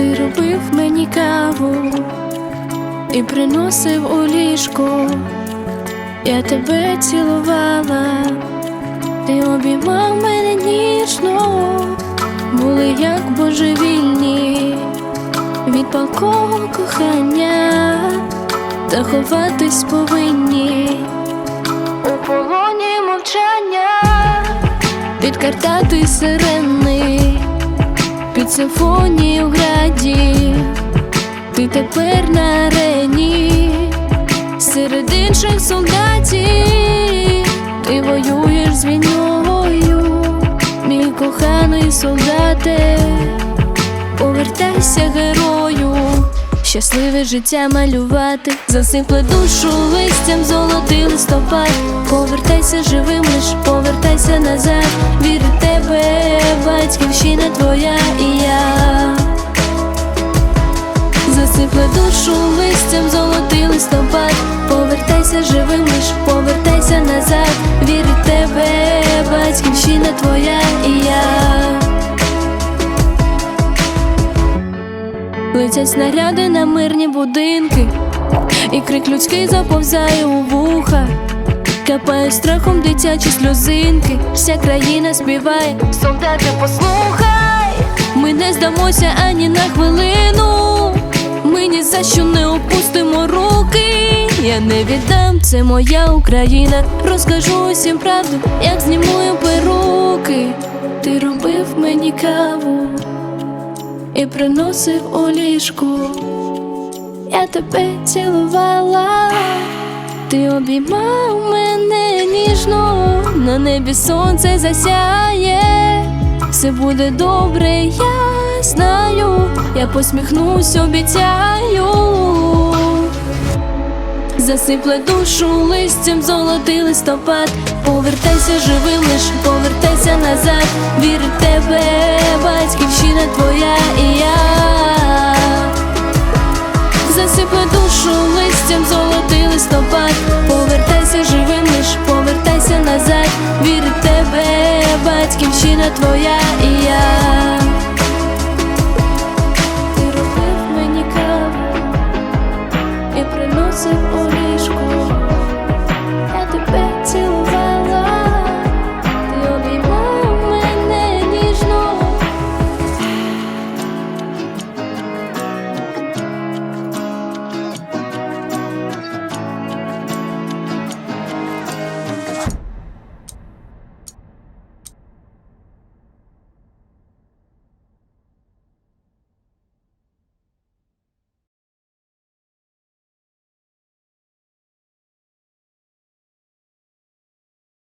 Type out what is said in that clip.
Ти робив мені каву і приносив у ліжко, я тебе цілувала, ти обіймав мене ніжно, були як божевільні від палкого кохання, та ховатись повинні у полоні мовчання, підкартати сирени під симфонію в ти тепер на арені, серед інших солдатів, ти воюєш з війною, мій коханий солдате, повертайся герою. Щасливе життя малювати, засипле душу листям золотий листопад. Повертайся живим, лиш повертайся назад. Вір тебе, батьківщина твоя і я. Повертайся живим, лиш повертайся назад. Вір в тебе, батьківщина твоя і я. Летять снаряди на мирні будинки, і крик людський заповзає у вуха, капає страхом дитячі сльозинки, вся країна співає, солдати, послухай, ми не здамося ані на хвилину, ми ні за що. Не віддам, це моя Україна. Розкажу усім правду, як знімую перуки. Ти робив мені каву і приносив у ліжку, я тебе цілувала, ти обіймав мене ніжно, на небі сонце засяє, все буде добре, я знаю, я посміхнусь, обіцяю. Засипле душу листям золотий листопад. Повертайся живим, лиш повертайся назад. Вір тебе, батьківщина твоя і я. Засипле душу листям золотий листопад. Повертайся живим, лиш повертайся назад. Вір тебе, батьківщина твоя і я.